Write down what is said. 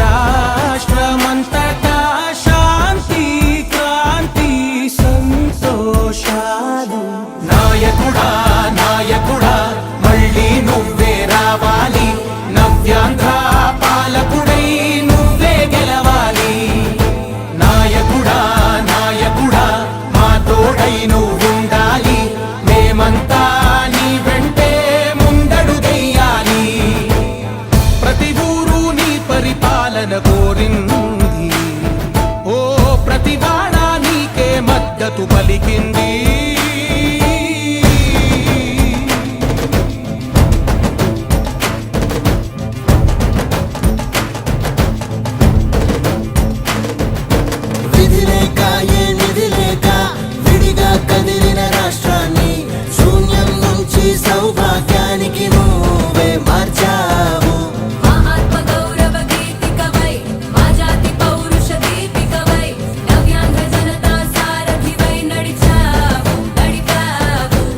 రాష్ట్రమంతటా శాంతి క్రాంతి సంతోషాలు. నాయకుడా మోతు పలికింది.